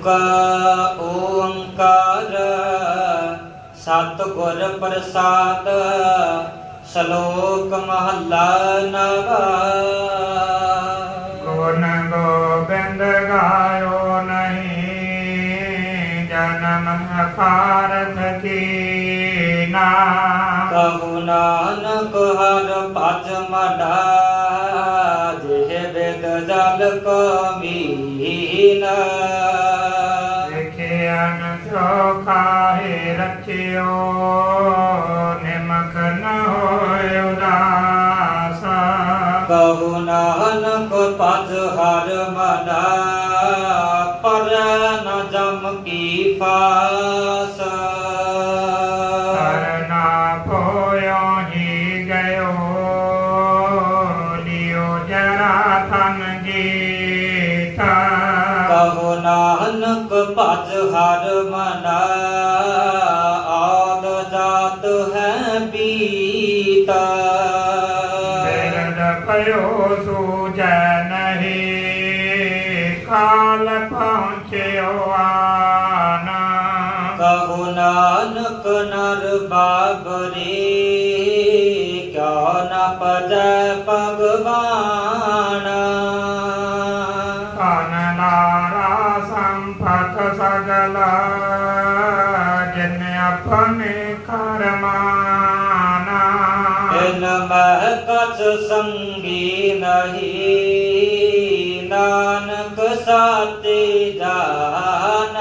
ਏਕ ਓੰਕਾਰ ਸਤਿਗੁਰ ਪ੍ਰਸਾਦ ਸ਼ਲੋਕ ਮਹੱਲਾ ਨਵਾ। ਗੁਣ ਗੋਬਿੰਦ ਗਾਇਓ ਨਹੀਂ ਜਨਮ ਅਕਾਰਥ ਕੀਨਾ ਕਹੂ ਨਾਨਕ ਹਰ ਭਜ ਮਡਾ ਜਿਹ ਬਿਦ ਜਲ ਕਮੀਨਾ ਲਿਖਿਆਨ ਸੋ ਕਾਹੇ ਰਚਿਓ, ਨਿਮਕ ਨ ਹੋਇ ਉਦਾਸ। ਕਹੂ ਨਾਨਕ ਭਜ ਹਰ ਮਨਾ, ਪਰ ਨ ਜਮ ਕੀ ਫਾਸ ਮਨਾ ਆਦ ਜਾਤ ਹੈ ਬੀਤਾ ਬਿਰਦ ਪਇਓ ਸੂਜੈ ਨਹੀਂ ਕਾਲ ਪਹੁੰਚਿਓ ਆਨਾ। ਕਹੋ ਨਾਨਕ ਨਰ ਬਾਬਰੇ ਕਿਆ ਨ ਪਜੈ ਭਗਵਾਨ। ਸੰਗੀ ਨਹੀਂ ਨਾਨਕ ਸਾਚੇ ਜਾਨ।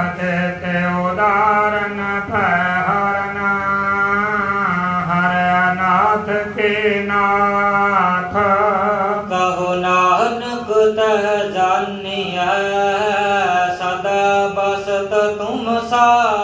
ਅਤੇ ਤੇ ਉਦਾਰਨ ਭੈ ਹਰਨਾ ਹਰ ਅਨਾਥ ਕੇ ਨਾਥ। ਕਹੋ ਨਾਨਕ ਤਹ ਜਾਣਿਆ ਸਦਾ ਬਸਤ ਤੁਮ ਸਾਥ।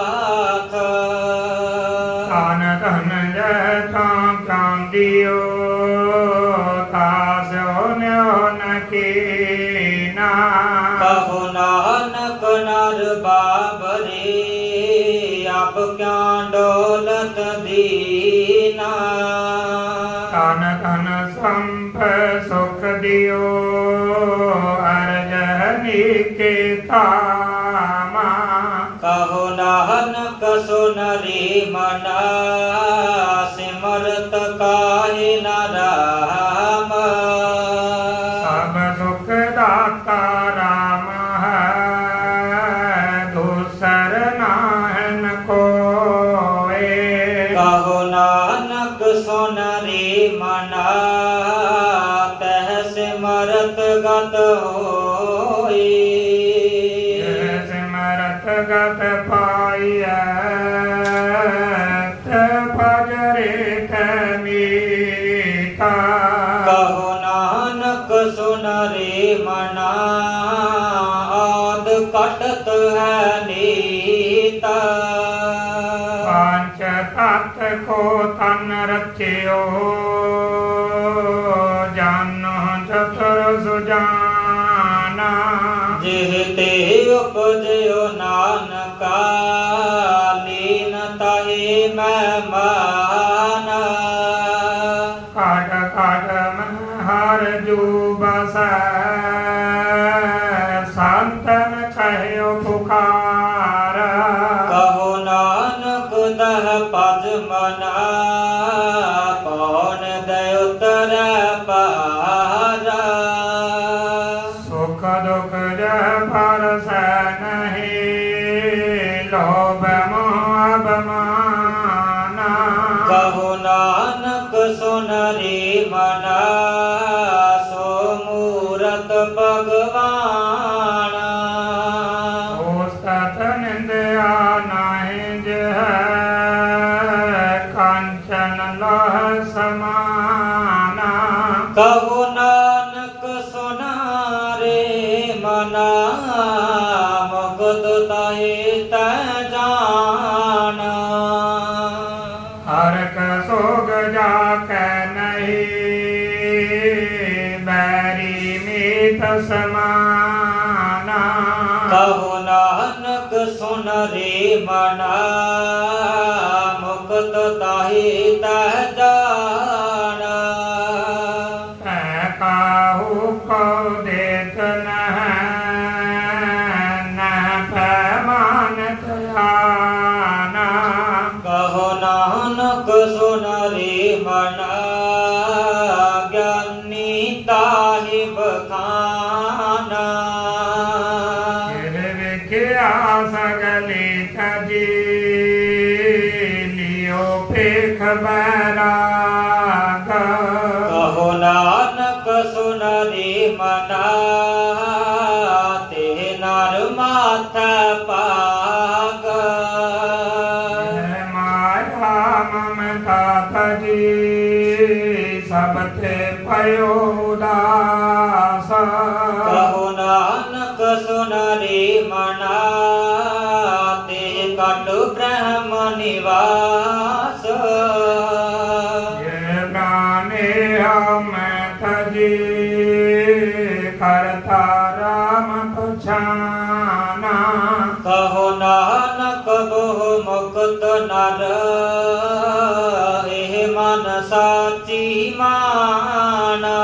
ਨੀਕੇ ਤਾਮਾ ਕਹੋ ਨਾਨਕ ਸੁਨਰੀ ਮਨਾ ਤਤ ਕੋ ਤਨ ਰਚਿਓ ਜਾਨੋ ਚਤੁਰ ਸੁਜਾਨਾ ਜਿਹ ਤੇ ਉਪਜਿਓ ਨਾਨਕਾ ਬੈਰੀ ਸਮਾਨਾ। ਕਹੋ ਨਾਨਕ ਸੁਨ ਰੇ ਮਨਾ ਮੁਕਤ ਤਾਹੇ ਤੈ ਜਾਣਾ ਭੇਖ ਮੈਨਾ ਕਰ ਇਹ ਮਨ ਸਾਚੀ ਮਾਨਾ।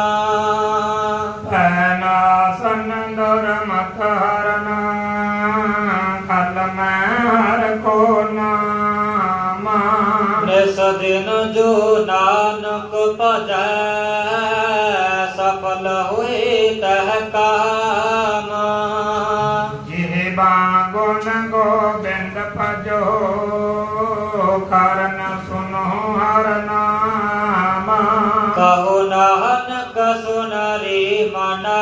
ਐਨਾ ਸੰਨ ਦੁਰ ਮਤ ਹਰਨਾ ਕਲ ਮੈਂ ਹਰ ਕੋ ਨਾਮਾ। ਨਿਸ ਦਿਨ ਜੋ ਨਾ ಮನಾ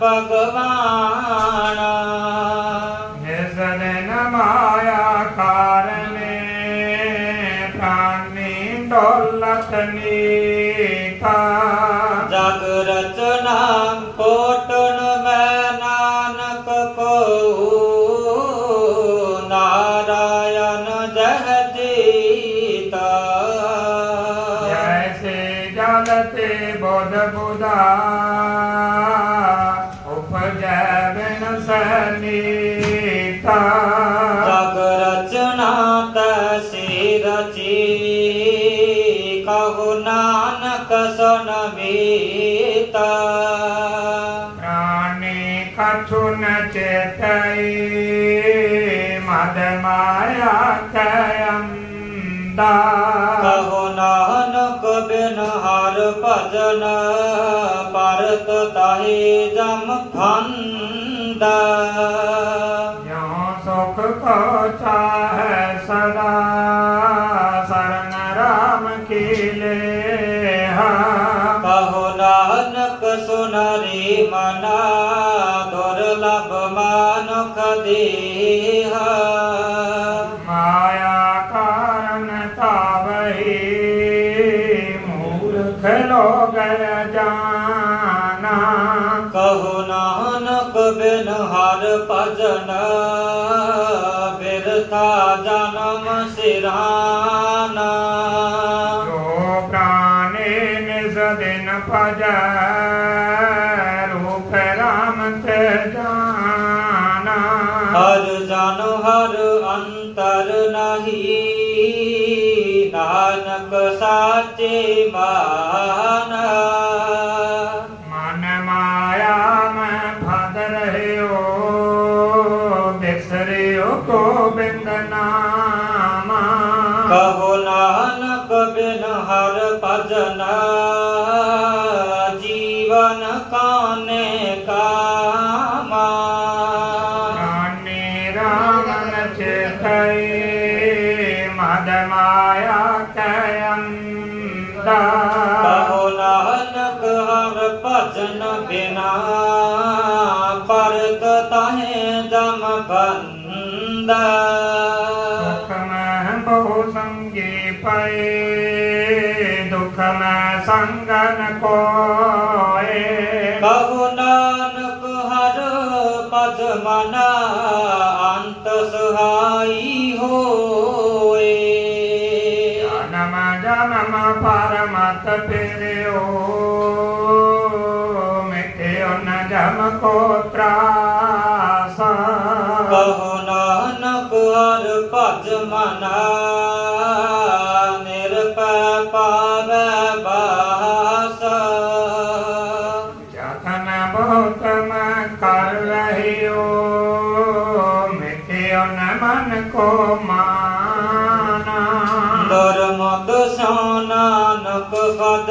ભગવાન જગન માયા ਨਾਨਕ ਸੁਨ ਮੀਤਾ। ਪ੍ਰਾਨੇ ਕਥੁ ਨ ਚੇਤੈ ਮਦ ਮਾਇਆ ਕੈ ਅੰਦਾ ਕਹੋ ਨਾਨਕ ਬਿਨ ਹਰ ਭਜਨ ਪਰਤ ਤਾਹੀ ਜਮ ਫੰਦਾ ਯੋ ਸੁਖ ਕੋ ਚਾਹੈ ਸਦਾ। मना दुर्लभ मानुख देह माया कारण तावही मूर्ख लोग जाना कहु नानक बिन हर भजन बिरता जन्म सिराना जो प्राणे निज दिन भजन যে বা ਸੰਗਨ ਕੋਏ। ਕਹੋ ਨਾਨਕ ਹਰ ਪਦ ਮਨਾ ਅੰਤ ਸਹਾਈ ਹੋਏ। ਜਨਮ ਜਨਮ ਪਰਮਤ ਪਰਿਓ ਮਿਟਿਓ ਨ ਜਮ ਕੋ ਤਰਾਸ। ਕਹੋ ਨਾਨਕ ਹਰ ਪਦ ਮਨਾ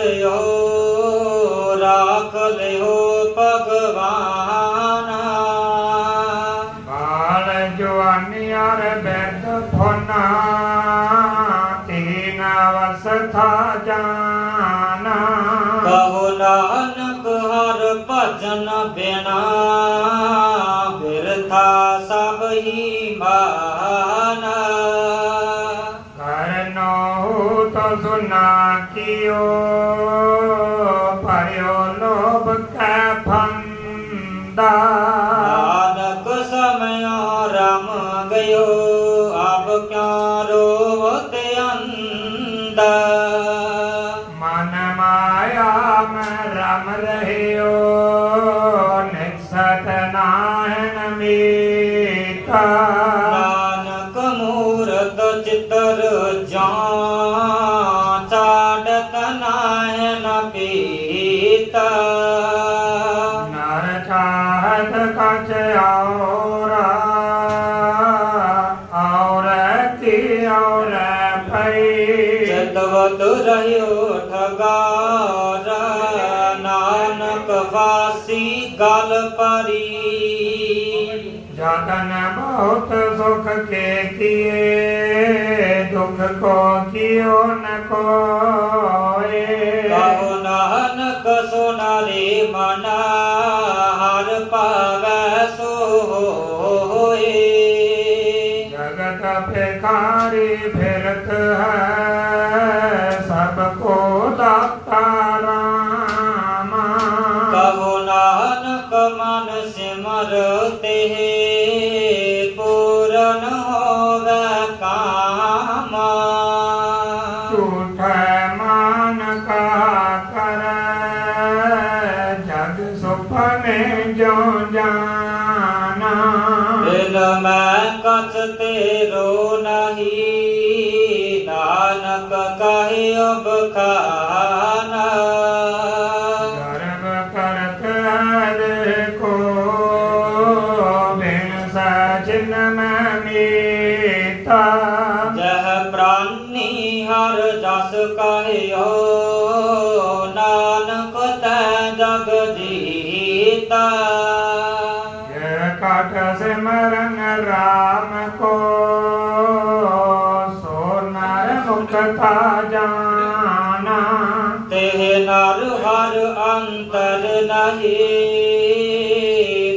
ਫਦਿਓ ਰਾਖ ਲਿਓ ਭਗਵਾਨ। ਬਾਲ ਜਵਾਨੀ ਅਰ ਬੈਦ ਫੋਨਾ ਤੀਨ ਅਵਸਥਾ ਜਾਨਾ। ਕਹੋ ਨਾਨਕ ਹਰ ਭਜਨ ਬਿਨਾ ਬਿਰਥਾ ਸਭ ਹੀ ਮਾਨਾ। ਕਰਨੋ ਤੋ ਸੁਨਾ ਕੀਓ। ਮੈਂ ਵਾਸੀ ਗਲ ਪਰੀ। ਜਤਨ ਬਹੁਤ ਸੁਖ ਕੇ ਕੀਏ ਦੁਖ ਕੋ ਕੀਓ ਨ ਕੋਏ। ਕਹੋ ਨਾਨਕ ਸੁਨਾਰੇ ਮਨਾ ਹਰ ਪਾਵੈ ਸੋਏ ਜਗਤ ਭਿਖਾਰੀ ਫਿਰਤ ਹੈ ਝੂਠੈ ਜੀਤਾ ਜੈ ਕਾਟ ਸਿਮਰਨ ਰਾਮ ਕੋ ਸੋ ਨਰ ਮੁਕਤਾ ਜਾਨਾ ਤੇ ਨਰ ਹਰ ਅੰਤਰ ਨਹੀਂ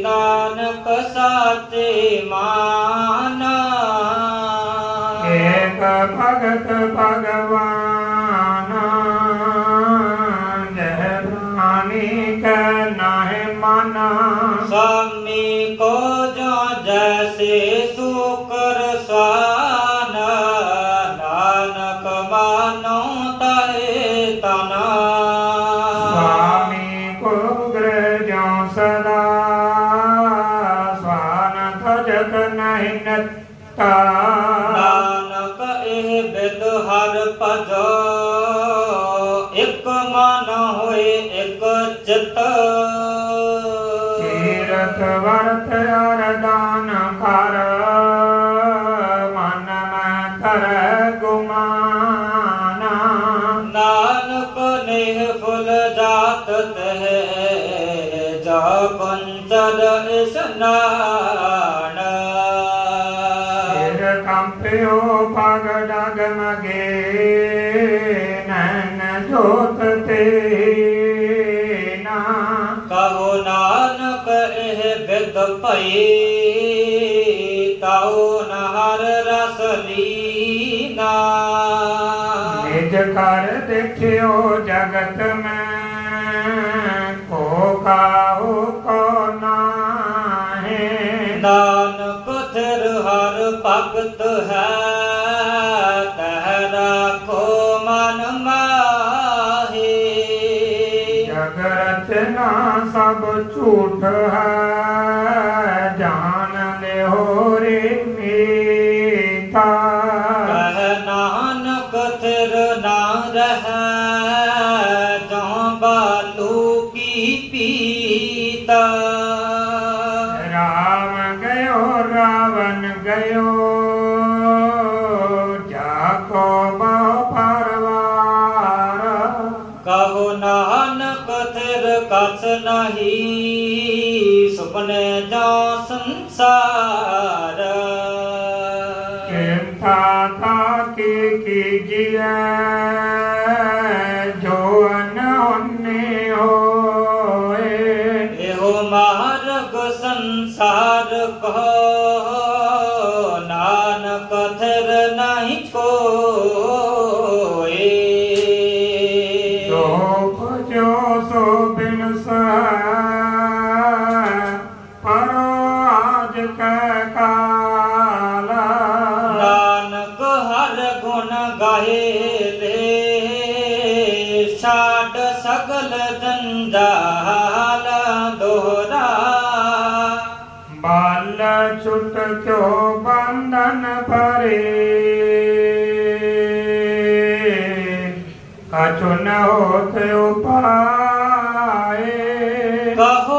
ਨਾਨਕ ਸਾਚੇ ਮਾਨਾ। ਏਕ ਭਗਤ ਭਗਵਾਨ Master ਨਾਣਾ ਸਿਰ ਕੰਪਿਓ ਪਗ ਡਗਮਗੇ ਨਨ ਜੋਤ ਤੇ ਨਾ ਕਹੋ ਨਾਨਕ ਇਹ ਬਿਦ ਭਈ ਤਾਉ ਨਹਰ ਰਸ ਲੀਨਾ ਨਿਜ ਕਰ ਦੇਖਿਓ ਜਗਤ ਮੈਂ ਕੋ ਕਾਹੂ ਭਗਤ ਹੈ ਤਹ ਰਾਖੋ ਮਨ ਮਾਹੀ ਜਗ ਰਚਨਾ ਸਭ ਝੂਠ ਹੈ ਜਾਨ ਦੇ ਹੋਰੇ ਮੇ أولياء પાછો ન હોત ઉપાય કહો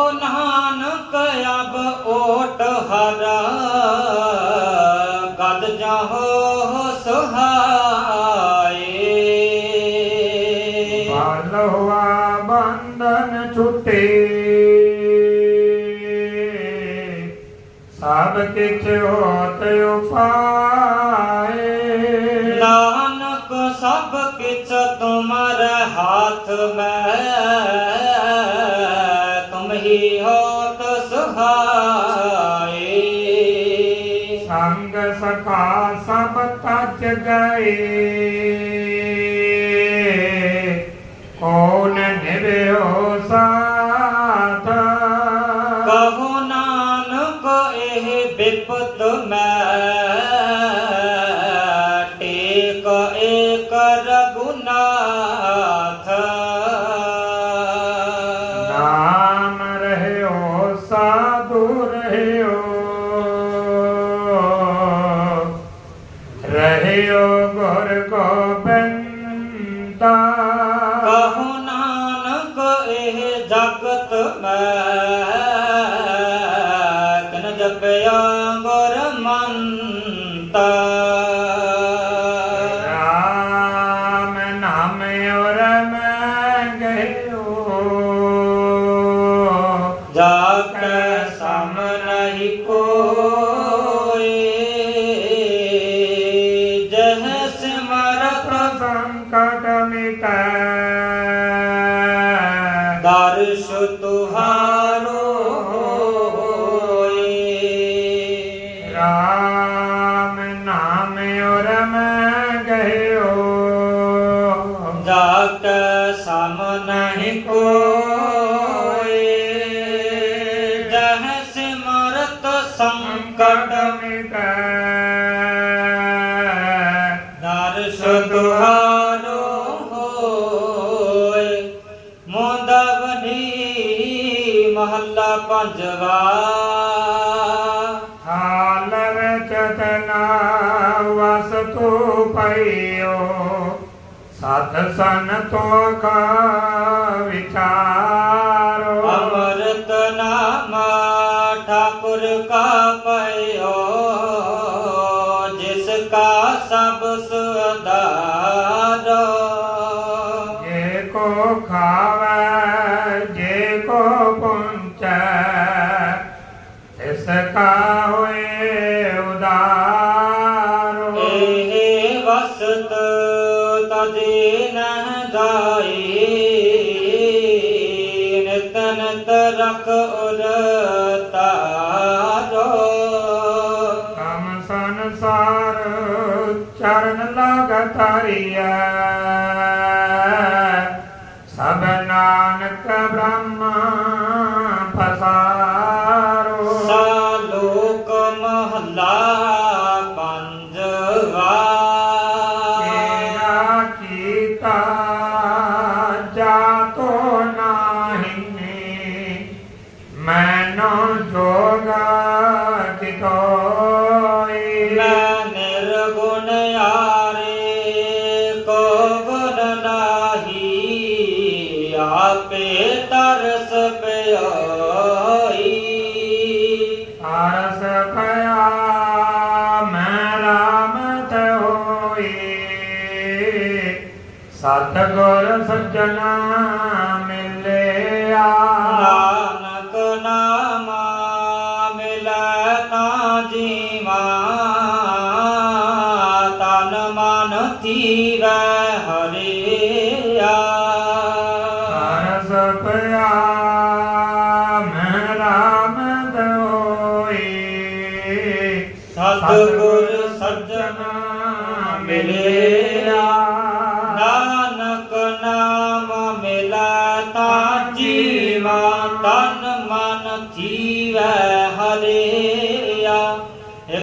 ਸੰਗ ਸਖਾ ਸਭ ਤਜ ਗਏ। ਕੌਣ ਨਿਵਿਓ ਸਾ فقماه ਦਾਤ ਸਮ ਨਹੀਂ ਕੋਈ। ਦਹਸ ਮਰਤ ਸੰਕਟ ਮਿਟੈ ਦਰਸ ਦੁਹਾਰੋ ਹੋਏ। ਮੋਦਵਨੀ ਮਹੱਲਾ ਪੰਜਵਾ। ਦਰਸ਼ਨ ਤੋਂ ਕਾ ਵਿਚਾਰੋ ਅਮਰਤ ਨਾਮਾ ਠਾਕੁਰ ਕਾ ਪਇਓ ਜਿਸ ਕਾ ਸਭ ਸੁਦਾਰੋ ਜੇ ਕੋ ਖਾਵੇ ਜੇ ਕੋ ਪੁੰਚੈ ਤਿਸ ਕਾ ਤਾਰੀਐ ਸਭ ਨਾਨਕ ਬ੍ਰਹਮਾ ਸਤ ਸੱਜਣਾ ਮਿਲਿਆ।